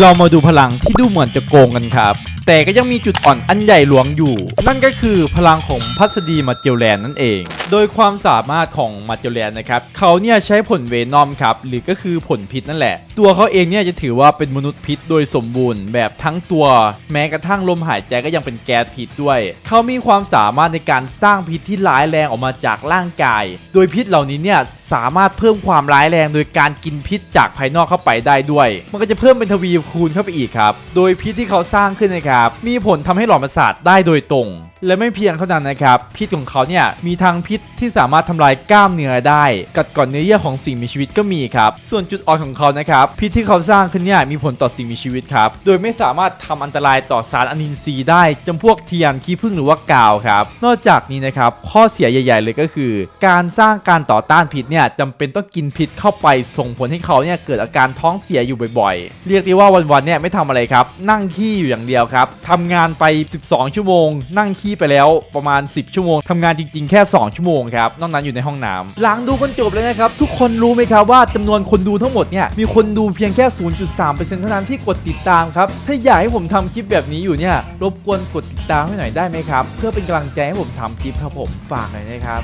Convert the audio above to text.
เรามาดูพลังที่ดูเหมือนจะโกงกันครับ แต่ก็ยังมีจุดอ่อนอันใหญ่หลวงอยู่ นั่นก็คือพลังของพัสดีมาเจลแลนนั่นเอง โดยความสามารถของมาเจลแลนนะครับเขาเนี่ยใช้ผลเวนอมครับหรือก็คือผลพิษนั่นแหละ ตัวเขาเองเนี่ยจะถือว่าเป็นมนุษย์พิษโดยสมบูรณ์แบบทั้งตัว แม้กระทั่งลมหายใจก็ยังเป็นแก๊สพิษด้วย เขามีความสามารถในการสร้างพิษที่ร้ายแรงออกมาจากร่างกาย โดยพิษเหล่านี้เนี่ยสามารถเพิ่มความร้ายแรงโดยการกินพิษจากภายนอกเข้าไปได้ด้วย มันก็จะเพิ่มเป็นทวีคูณเข้าไปอีกครับ โดยพิษที่เขาสร้างขึ้นนะครับมีผลทำให้หลอดประสาทได้โดยตรง และไม่เพียงเท่านั้นนะครับ พิษของเขาเนี่ยมีทั้งพิษที่สามารถทำลายกล้ามเนื้อได้ กัดก่อนเนื้อเยื่อของสิ่งมีชีวิตก็มีครับ ส่วนจุดอ่อนของเขานะครับพิษที่เขาสร้างขึ้นเนี่ยมีผลต่อสิ่งมีชีวิตครับ โดยไม่สามารถทำอันตรายต่อสารอนินทรีย์ได้จำพวกเทียนขี้ผึ้งหรือว่ากาวครับ นอกจากนี้นะครับข้อเสียใหญ่ ๆ เลยก็คือ การสร้างการต่อต้านพิษเนี่ยจำเป็นต้องกินพิษเข้าไปส่งผลให้เขาเนี่ยเกิดอาการท้องเสียอยู่บ่อยๆ เรียกได้ว่าวันๆเนี่ยไม่ทำอะไรครับ นั่งขี้อยู่อย่างเดียวครับทำงานไป 12 ชั่วโมง นั่งขี้ไปแล้วประมาณ 10 ชั่วโมงทำงานจริง ๆ แค่ 2 ชั่วโมงครับ นอกนั้นอยู่ในห้องน้ำหลังดูกันจบเลยนะครับ ทุกคนรู้ไหมครับว่าจำนวนคนดูทั้งหมดเนี่ย มีคนดูเพียงแค่ 0.3%เท่านั้นที่กดติดตามครับ ถ้าอยากให้ผมทำคลิปแบบนี้อยู่เนี่ย รบกวนกดติดตามให้หน่อยได้ไหมครับ เพื่อเป็นกำลังใจให้ผมทำคลิปครับผม ฝากหน่อยนะครับ